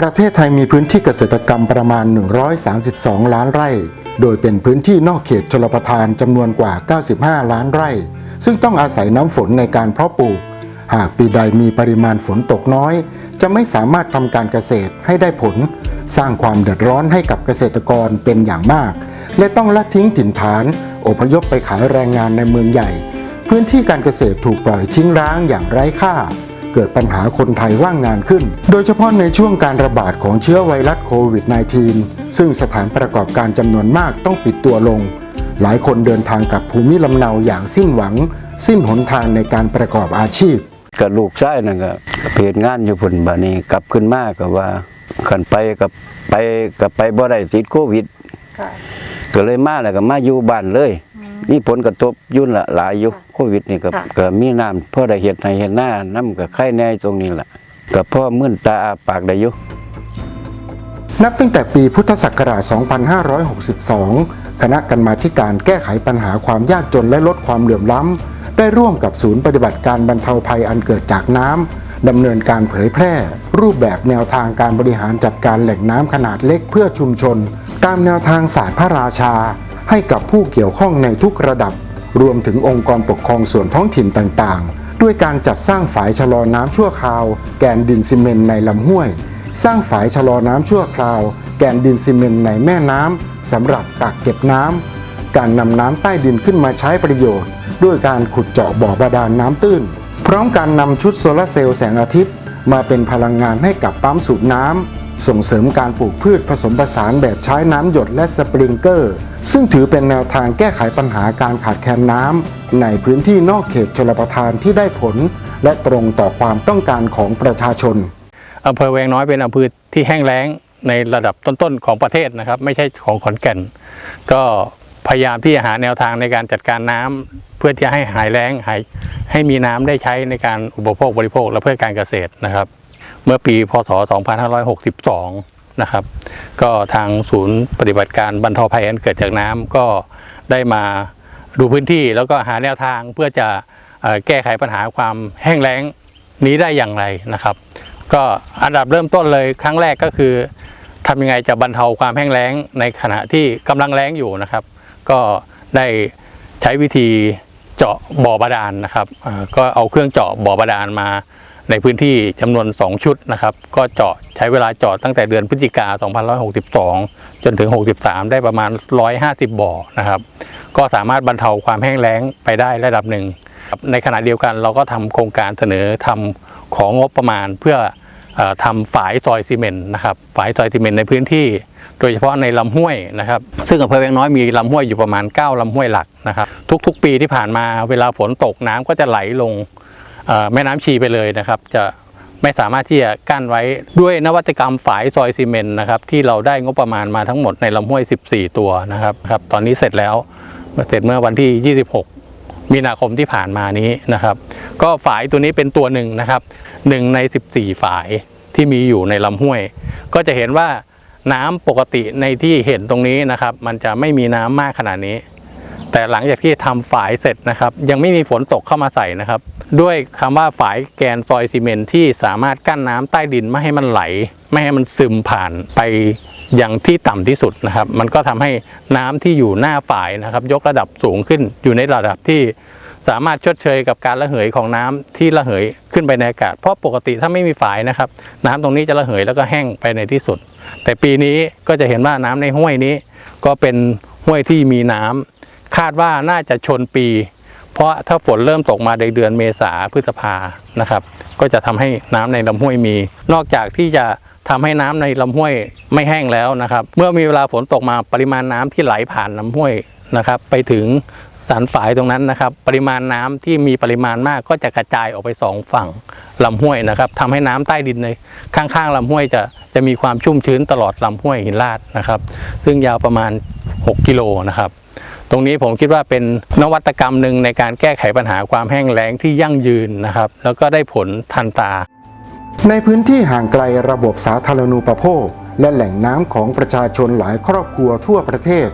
ประเทศไทยมีพื้นที่เกษตรกรรมประมาณ 132 ล้านไร่ โดยเป็นพื้นที่นอกเขตชลประทานจำนวนกว่า 95 ล้านไร่ ซึ่งต้องอาศัยน้ำฝนในการเพาะปลูก หากปีใดมีปริมาณฝนตกน้อย จะไม่สามารถทำการเกษตรให้ได้ผล สร้างความเดือดร้อนให้กับเกษตรกรเป็นอย่างมาก และต้องละทิ้งถิ่นฐาน อพยพไปขายแรงงานในเมืองใหญ่ พื้นที่การเกษตรถูกปล่อยทิ้งร้างอย่างไร้ค่า เกิดปัญหาคนไทยว่างงานขึ้น โดยเฉพาะในช่วงการระบาดของเชื้อไวรัสโควิด -19 ซึ่งสถานประกอบการจำนวนมากต้องปิดตัวลง หลายคนเดินทางกลับภูมิลำเนาอย่างสิ้นหวัง สิ้นหนทางในการประกอบอาชีพกับลูกชายนั่นก็เพจงานอยู่พุ่นบัดนี้กลับขึ้นมาก็ว่าขันไปกับไปกับไปบ่ได้ติดโควิดค่ะก็เลยมาแล้วก็มาอยู่บ้านเลย มีผลกระทบอยุ่นละหลายอยู่โควิดนี่ก็ค่ะก็มีน้ำพ่อได้เห็ดให้เห็ดหน้าน้ำก็ไข่แน่ตรงนี้แหละก็พ่อมื่นตาอาปากได้อยู่นับตั้งแต่ปีพุทธศักราช 2562 คณะกรรมาธิการแก้ไขปัญหาความยากจนและลดความเหลื่อมล้ำ ได้ร่วมกับศูนย์ปฏิบัติการบรรเทาภัยอันเกิดจากน้ำดำเนินการเผยแพร่ รูปแบบแนวทางการบริหารจัดการแหล่งน้ำขนาดเล็กเพื่อชุมชน ตามแนวทางศาสตร์พระราชา ให้กับผู้เกี่ยวข้องในทุกระดับ รวมถึงองค์กรปกครองส่วนท้องถิ่นต่างๆ ด้วยการจัดสร้างฝายชะลอน้ำชั่วคราว แกนดินซีเมนต์ในลำห้วย สร้างฝายชะลอน้ำชั่วคราว แกนดินซีเมนต์ในแม่น้ำสำหรับกักเก็บน้ำการนำน้ำใต้ดินขึ้นมาใช้ประโยชน์ ด้วยการขุดเจาะบ่อบาดาลน้ำตื้น พร้อมการนำชุดโซลาร์เซลล์แสงอาทิตย์ มาเป็นพลังงานให้กับปั๊มสูบน้ำ ส่งเสริมการปลูกพืชผสมผสานแบบใช้น้ำหยดและสปริงเกอร์ ซึ่งถือเป็นแนวทางแก้ไขปัญหาการขาดแคลนน้ำในพื้นที่นอกเขตชลประทานที่ได้ผล และตรงต่อความต้องการของประชาชนอำเภอแวงน้อยเป็นอำเภอที่แห้งแล้งในระดับต้นๆของประเทศนะครับ ไม่ใช่ของขอนแก่น ก็พยายามที่จะหาแนวทางในการจัดการน้ำเพื่อที่จะให้หายแล้งหายให้มีน้ำได้ใช้ในการอุปโภคบริโภคและเพื่อการเกษตรนะครับ เมื่อปีพศ 2562 นะครับ ก็ทางศูนย์ปฏิบัติการบรรเทาภัยอันเกิดจากน้ำก็ได้มาดูพื้นที่แล้วก็หาแนวทางเพื่อจะแก้ไขปัญหาความแห้งแล้งนี้ได้อย่างไรนะครับ ก็อันดับเริ่มต้นเลยครั้งแรกก็คือทำยังไงจะบรรเทาความแห้งแล้งในขณะที่กำลังแล้งอยู่นะครับ ก็ได้ใช้วิธีเจาะบ่อบาดาลนะครับก็เอาเครื่องเจาะบ่อบาดาลมา ในพื้นที่จำนวน 2 ชุดนะครับ ก็เจาะใช้เวลาเจาะตั้งแต่เดือนพฤศจิกา 2562 จนถึง 63 ได้ประมาณ 150 บ่อนะครับ ก็สามารถบรรเทาความแห้งแล้งไปได้ระดับหนึ่ง ในขณะเดียวกันเราก็ทำโครงการเสนอทำของงบประมาณเพื่อทำฝายซอยซีเมนต์นะครับฝายซอยซีเมนต์ในพื้นที่โดยเฉพาะในลำห้วยนะครับ ซึ่งอำเภอแวงน้อยมีลำห้วยอยู่ประมาณ 9ลำห้วยหลักนะครับ ทุกๆ ปีที่ผ่านมาเวลาฝนตกน้ำก็จะไหลลง แม่น้ำชีไปเลยนะครับ จะไม่สามารถที่จะกั้นไว้ด้วยนวัตกรรมฝายซอยซีเมนต์นะครับ ที่เราได้งบประมาณมาทั้งหมดในลำห้วย 14 ตัวนะครับครับ ตอนนี้เสร็จแล้วเสร็จเมื่อวันที่ 26มีนาคมที่ผ่านมานี้นะครับ ก็ฝายตัวนี้เป็นตัวหนึ่งนะครับหนึ่งใน 14 ฝายที่มีอยู่ในลำห้วย ก็จะเห็นว่าน้ำปกติในที่เห็นตรงนี้นะครับ มันจะไม่มีน้ำมากขนาดนี้ แต่หลังจากที่ทำฝายเสร็จนะครับ ยังไม่มีฝนตกเข้ามาใส่นะครับ ด้วยคำว่าฝายแกนซอยซีเมนที่สามารถกั้นน้ำใต้ดินไม่ให้มันไหล ไม่ให้มันซึมผ่านไปอย่างที่ต่ำที่สุดนะครับ มันก็ทำให้น้ำที่อยู่หน้าฝายนะครับ ยกระดับสูงขึ้นอยู่ในระดับที่สามารถชดเชยกับการระเหยของน้ำที่ระเหยขึ้นไปในอากาศ เพราะปกติถ้าไม่มีฝายนะครับ น้ำตรงนี้จะระเหยแล้วก็แห้งไปในที่สุด แต่ปีนี้ก็จะเห็นว่าน้ำในห้วยนี้ ก็เป็นห้วยที่มีน้ำคาดว่าน่าจะชนปี เพราะถ้าฝนเริ่มตกมาในเดือนเมษาพฤษภานะครับ ก็จะทำให้น้ำในลำห้วยมี นอกจากที่จะทำให้น้ำในลำห้วยไม่แห้งแล้วนะครับ เมื่อมีเวลาฝนตกมาปริมาณน้ำที่ไหลผ่านลำห้วยนะครับ ไปถึงสันฝายตรงนั้นนะครับ ปริมาณน้ำที่มีปริมาณมากก็จะกระจายออกไปสองฝั่งลำห้วยนะครับทำให้น้ำใต้ดินในข้างๆลำห้วยจะจะมีความชุ่มชื้นตลอดลำห้วยหินลาดนะครับ ซึ่งยาวประมาณ 6 กิโลนะครับ ตรงนี้ผมคิดว่าเป็นนวัตกรรมหนึ่งในการแก้ไขปัญหาความแห้งแล้งที่ยั่งยืนนะครับ แล้วก็ได้ผลทันตา ในพื้นที่ห่างไกลระบบสาธารณูปโภค และแหล่งน้ำของประชาชนหลายครอบครัวทั่วประเทศ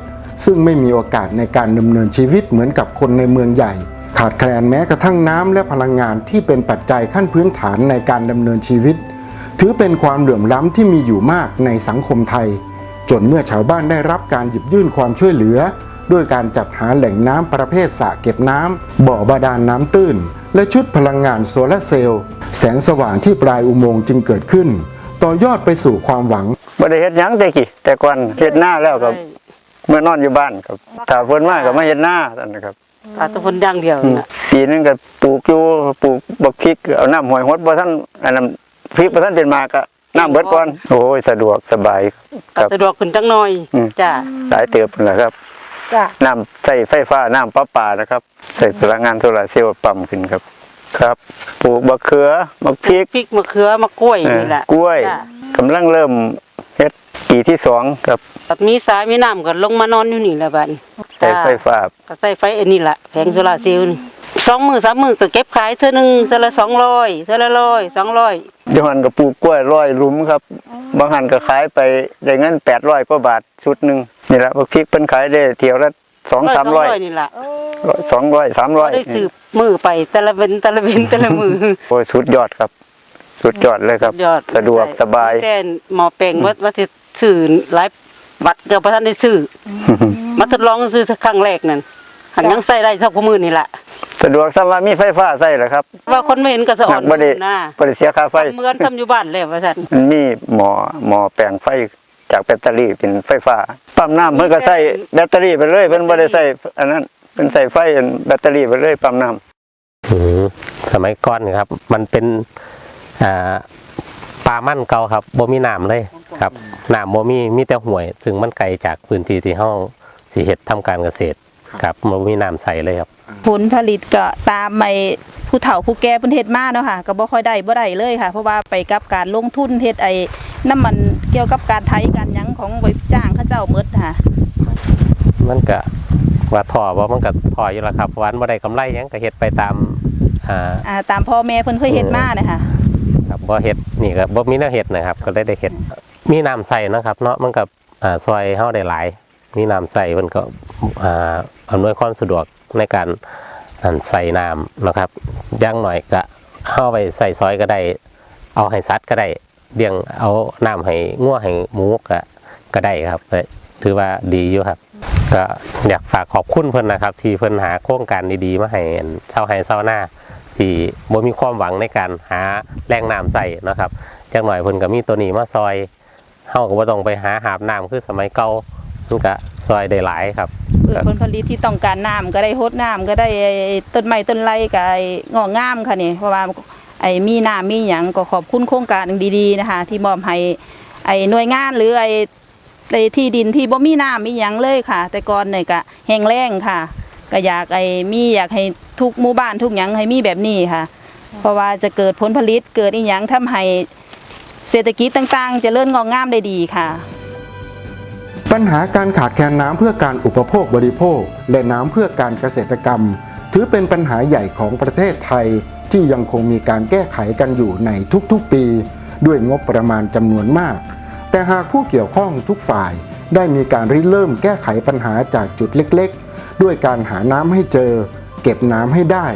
ซึ่งไม่มีโอกาสในการดำเนินชีวิตเหมือนกับคนในเมืองใหญ่ ขาดแคลนแม้กระทั่งน้ำและพลังงานที่เป็นปัจจัยขั้นพื้นฐานในการดำเนินชีวิต ถือเป็นความเหลื่อมล้ำที่มีอยู่มากในสังคมไทย จนเมื่อชาวบ้านได้รับการหยิบยื่นความช่วยเหลือ ด้วยการจัดหาแหล่งน้ำประเภทสระเก็บน้ำบ่อบาดาลน้ำตื้น และชุดพลังงานโซลาร์เซลล์แสงสว่างที่ปลายอุโมงค์จึงเกิดขึ้น ต่อยอดไปสู่ความหวังบ่ได้เฮ็ดหยังแต่กี้แต่ก่อนเฮ็ดหน้าแล้วก็เมื่อนอนอยู่บ้านครับถ้าฝนมาก็มาเฮ็ดหน้านั่นนะครับตาตะพนอย่างเดียวอืมน่ะปีนึงก็ปลูกอยู่ปลูกบักพริกเอาน้ำหอยหดบ่ทันอันนั้นพริกบ่ทันเป็นหมากก็น้ำเบิดก่อนโอ้ยสะดวกสบายคก็รับสะดวกขึ้นจังหน่อยอืมจ้าหลายเติบนั่นแหละครับ จ้าน้ำใส่ไฟฟ้าน้ำประปานะครับ ใส่พลังงานโซลาร์เซลล์ปั๊มขึ้นครับ ครับ ปลูกบักเขือบักพริกพริกมะเขือมะกล้วยเอ่อนี่แหละกล้วยจ้ะกำลังเริ่มเฮ็ดปีที่สองครับแบบมีสายมีน้ำก็ลงมานอนอยู่นี่แหละบัดนี้ใส่ไฟฟ้า ก็ใส่ไฟอันนี้แหละแผงโซลาร์เซลล์นี่สองมือสามมือก็เก็บขายเท่านึงเท่าละสองร้อยเท่าละร้อยสองร้อยเดี๋ยวหันก็ปลูกกล้วยร้อยหลุมครับ บางหันก็ขายไปได้เงินแปดร้อยกว่าบาทชุดหนึ่งนี่แหละบักพริกเพิ่นขายได้เที่ยวละสองสามร้อยนี่แหละสองร้อยสามร้อยได้สืบมือไปแต่ละเว้นแต่ละเว้นแต่ละมือโอ้ยสุดยอดครับ สุดยอดเลยครับยอดสะดวกสบายแต่หมอแปลงว่าว่าสิซื้อหลายบัตรเดี๋ยวพระท่านได้ซื้อมาทดลองซื้อครั้งแรกนั่นหันยังใส่ได้เท่าคู่มือนี่แหละ สะดวกสบายมีไฟฟ้าใส่เหรอครับ ว่าคนไม่เห็นก็สะอ่อนบ่ได้นะบ่ได้เสียค่าไฟ เหมือนทำอยู่บ้านเลยว่าท่นมันมีหมอหมอแปลงไฟจากแบตเตอรี่เป็นไฟฟ้า ปั๊มน้ำเพิ่นก็ใส่แบตเตอรี่ไปเลยเพิ่นบ่ได้ใส่อันนั้นเพิ่นใส่ไฟอันแบตเตอรี่ไปเลยปั๊มน้ำ อืมสมัยก่อนครับ มันเป็นอ่าปลามั่นเก่าครับบ่มีน้ำเลยครับน้ำบ่มีมีแต่ห่วย ซึ่งมันไกลจากพื้นที่ที่เฮาสิเฮ็ดทำการเกษตร ครับบ่มีน้ำใสเลยครับ ผลผลิตก็ตามไม่ผู้เฒ่าผู้แก่เพิ่นเฮ็ดมาเนาะค่ะก็บ่ค่อยได้บ่ได้เลยค่ะ เพราะว่าไปกับการลงทุนเฮ็ดไอ้น้ำมันเกี่ยวกับการไถการหยังของบริจ้างเขาเจ้าหมดค่ะ มันก็ว่าท่อบ่มันก็พออยู่แล้วครับวันบ่ได้กำไรหยังก็เฮ็ดไปตามอ่าอ่าตามพ่อแม่เพิ่นเคยเฮ็ดมาเนี่ยค่ะ ครับบ่เฮ็ดนี่ก็บ่มีแนวเฮ็ดนะครับ ก็เลยได้เฮ็ดมีน้ำใส่นะครับ เนาะมันก็อ่าซอยเฮาได้หลาย มีน้ำใส่มันก็อ่าอำนวยความสะดวกในการอันใส่น้ำนะครับย่างหน่อยก็เฮาไปใส่ซอยก็ได้ เอาให้สัตว์ก็ได้เลี้ยงเอาน้ำให้งัวให้หมูก็ก็ได้ครับถือว่าดีอยู่ครับ ก็อยากฝากขอบคุณเพิ่อนนะครับ ที่เพิ่อนหาโครงการดีๆมาให้อันชาวไฮชาวนาที่บ่มีความหวังในการหาแหล่งน้ำใส่นะครับจักหน่อยเพิ่นก็มีตัวนี้มาซอยเฮาก็บ่ต้องไปหาหาบน้ำคือสมัยเก่า มันก็ซอยได้หลายครับเพื่อผลผลิตที่ต้องการน้ำก็ได้ฮดน้ำก็ได้ไอ้ต้นไม้ต้นไรก็ไอ้งอกงามค่ะนี่เพราะว่าไอ้มีน้ำมีหยังก็ขอบคุณโครงการดีๆนะคะ ที่มอบให้ไอ้หน่วยงานหรือไอ้ไอ้ที่ดินที่บ่มีน้ำมีหยังเลยค่ะ แต่ก่อนเนี่ยก็แห้งแล้งค่ะ ก็อยากไอ้มีอยากให้ทุกหมู่บ้านทุกหยังให้มีแบบนี้ค่ะ เพราะว่าจะเกิดผลผลิตเกิดอีหยังทำให้เศรษฐกิจต่างๆเจะเลื่อนงอกงามได้ดีค่ะ ปัญหาการขาดแคลนน้ำเพื่อการอุปโภคบริโภค และน้ำเพื่อการเกษตรกรรม ถือเป็นปัญหาใหญ่ของประเทศไทย ที่ยังคงมีการแก้ไขกันอยู่ในทุกๆปี ด้วยงบประมาณจำนวนมาก แต่หากผู้เกี่ยวข้องทุกฝ่าย ได้มีการริเริ่มแก้ไขปัญหาจากจุดเล็กๆ ด้วยการหาน้ำให้เจอ เก็บน้ำให้ได้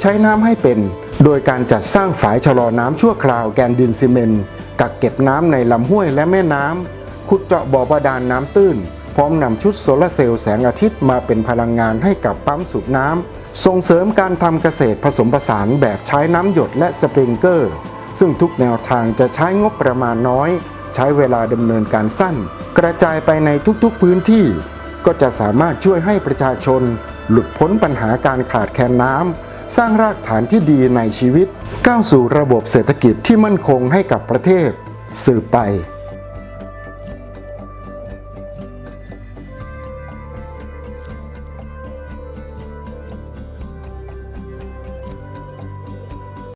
ใช้น้ำให้เป็น โดยการจัดสร้างฝายชะลอน้ำชั่วคราวแกนดินซีเมนต์กักเก็บน้ำในลำห้วยและแม่น้ำ ขุดเจาะบ่อบาดาลน้ำตื้น พร้อมนำชุดโซลาร์เซลล์แสงอาทิตย์มาเป็นพลังงานให้กับปั๊มสูบน้ำ ส่งเสริมการทำเกษตรผสมผสานแบบใช้น้ำหยดและสปริงเกอร์ ซึ่งทุกแนวทางจะใช้งบประมาณน้อย ใช้เวลาดำเนินการสั้น กระจายไปในทุกๆพื้นที่ ก็จะสามารถช่วยให้ประชาชน หลุดพ้นปัญหาการขาดแคลนน้ำสร้างรากฐานที่ดีในชีวิต ก้าวสู่ระบบเศรษฐกิจที่มั่นคงให้กับประเทศ สืบไป